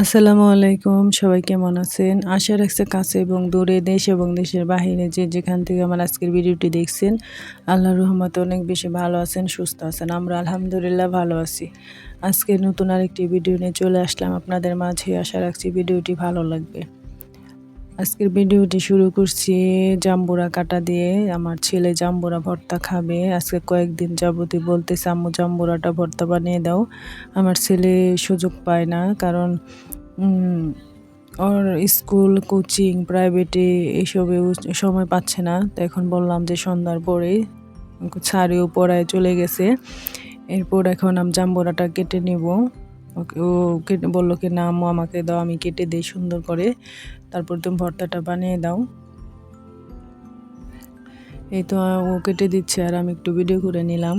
আসসালামু আলাইকুম, সবাই কেমন আছেন? আশা রাখছে কাছে এবং দূরে দেশ এবং দেশের বাহিরে যে যেখান থেকে আমার আজকের ভিডিওটি দেখছেন আল্লাহ রহমতে অনেক বেশি ভালো আছেন, সুস্থ আছেন, আমরা আলহামদুলিল্লাহ ভালো আছি। আজকে নতুন আরেকটি ভিডিও নিয়ে চলে আসলাম আপনাদের মাঝে, আশা রাখছি ভিডিওটি ভালো লাগবে। আজকের ভিডিওটি শুরু করছি জাম্বুরা কাটা দিয়ে। আমার ছেলে জাম্বুরা ভর্তা খাবে। আজকে কয়েকদিন যাবতই বলতেছে, আম্মু, জাম্বুরাটা ভর্তা বানিয়ে দাও। আমার ছেলে সুযোগ পায় না, কারণ ওর স্কুল, কোচিং, প্রাইভেটে এসবে সময় পাচ্ছে না। তো এখন বললাম যে সন্ধ্যার পরে ছাড়েও পড়ায় চলে গেছে। এরপর এখন আমি জাম্বুরাটা কেটে নিব। ওকে, ও কেটে বলল কি, না আম্মু, আমাকে দাও, আমি কেটে দিই সুন্দর করে। তারপর তুমি ভর্তাটা বানিয়ে দাও। এই তো ও কেটে দিচ্ছে, আর আমি একটু ভিডিও করে নিলাম।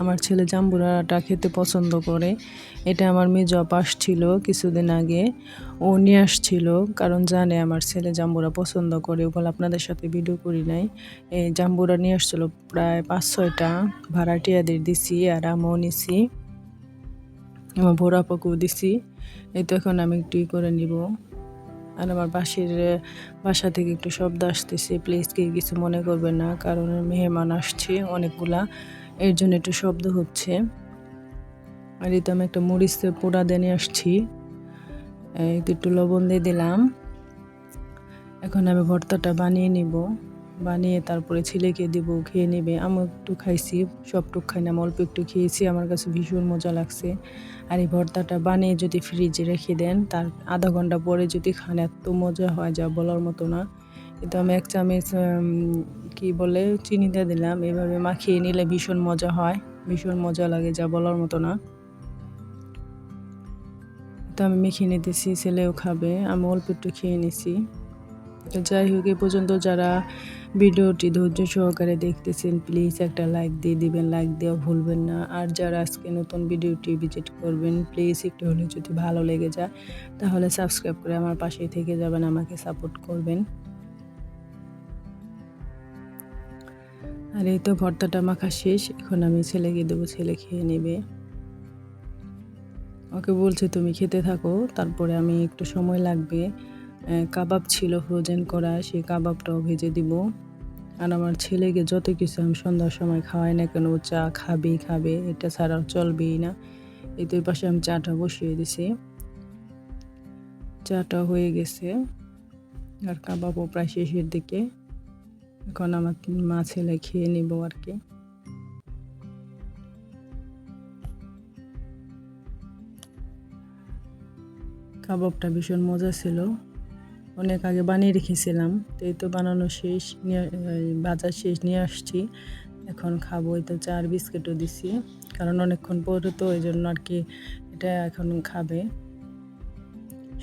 আমার ছেলে জাম্বুরাটা খেতে পছন্দ করে। এটা আমার মেজ অপাস ছিল কিছুদিন আগে। ও নিয়ে আসছিল, কারণ জানে আমার ছেলে জাম্বুরা পছন্দ করে। ওগুলো আপনাদের সাথে ভিডিও করি নাই। এই জাম্বুরা নিয়ে আসছিল প্রায় পাঁচ ছয়টা। ভাড়াটিয়াদের দিছি আর আমিও নিছি। আমার ভোরা পাকুও দিছি। এই তো এখন আমি একটু করে নিব। আর আমার বাসির বাসা থেকে একটু শব্দ আসতেছে। প্লিজ কি কিছু মনে করবে না, কারণ মেহমান আসছে অনেকগুলা। এর জন্য একটু শব্দ হচ্ছে। আর এই তো আমি একটা মরিচ পোড়া দিয়ে আসছি। একটু লবণ দিয়ে দিলাম। এখন আমি ভর্তাটা বানিয়ে নিব। বানিয়ে তারপরে ছেলেকে দিব, খেয়ে নেবে। আমি একটু খাইছি, সবটুক খাই না অল্প একটু খেয়েছি। আমার কাছে ভীষণ মজা লাগছে। আর এই ভর্তাটা বানিয়ে যদি ফ্রিজে রেখে দেন, তার আধা ঘণ্টা পরে যদি খান, এত মজা হয়, যা বলার মতো না। কিন্তু আমি এক চামচ কি বলে চিনিটা দিলাম। এভাবে মাখিয়ে নিলে ভীষণ মজা হয়। ভীষণ মজা লাগে, যা বলার মতো না। তো আমি মেখে নিতেছি, ছেলেও খাবে। আমি অল্প একটু খেয়ে নিছি। যাই হোক, এ পর্যন্ত যারা ভিডিওটি ধৈর্য সহকারে দেখতেছেন প্লিজ একটা লাইক দিয়ে দিবেন লাইক দেওয়া ভুলবেন না। আর যারা আজকে নতুন ভিডিওটি ভিজিট করবেন প্লিজ একটু হলে যদি ভালো লেগে যায়, তাহলে সাবস্ক্রাইব করে আমার পাশেই থেকে যাবেন, আমাকে সাপোর্ট করবেন। আর এই তো ভর্তাটা মাখা শেষ, এখন আমি ছেলেকে দেবো, ছেলে খেয়ে নেবে। ওকে বলছে, তুমি খেতে থাকো, তারপরে আমি একটু সময় লাগবে। কাবাব ছিল ফ্রোজেন করা, সেই কাবাবটাও ভেজে দিব। আর আমার ছেলেকে যত কিছু আমি সন্ধ্যার সময় খাওয়াই না কেন চা খাবেই খাবে, এটা ছাড়া চলবেই না। তো পাশে আমি চাটা বসিয়ে দিছি। চাটা হয়ে গেছে, আর কাবাবও প্রায় শেষের দিকে। এখন আমার মা ছেলে খেয়ে নিব আর কি। কাবাবটা ভীষণ মজা ছিল। অনেক আগে বানিয়ে রেখেছিলাম, তো এই তো বানানো শেষ, নিয়ে বাজার শেষ নিয়ে আসছি। এখন খাব এই তো চার বিস্কিটও দিছি, কারণ অনেকক্ষণ পরে তো ওই জন্য আর কি এটা এখন খাবে।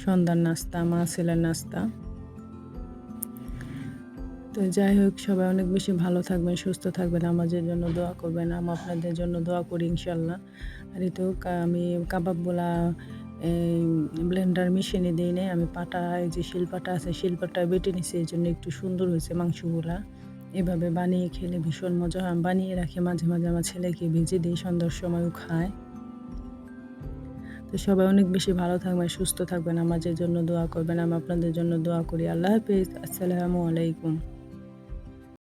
সন্ধ্যার নাস্তা, মা ছেলের নাস্তা। তো যাই হোক, সবাই অনেক বেশি ভালো থাকবেন, সুস্থ থাকবেন, আমাদের জন্য দোয়া করবেন, আমি আপনাদের জন্য দোয়া করি ইনশাল্লাহ। আর এই তো আমি কাবাবগুলা ব্লেন্ডার মেশিনে দিই নেই আমি পাটা যে শিলপাটা আছে শিলপাটা বেটে নিছি, এই জন্য একটু সুন্দর হয়েছে মাংসগুলা। এভাবে বানিয়ে খেলে ভীষণ মজা হয়। বানিয়ে রাখি মাঝে মাঝে আমার ছেলেকে, ভেজে দিই সন্ধ্যার সময়ও খায়। তো সবাই অনেক বেশি ভালো থাকবেন, সুস্থ থাকবেন। আমাদের জন্য দোয়া করবেন, আমি আপনাদের জন্য দোয়া করি। আল্লাহ হাফিজ। আসসালামু আলাইকুম।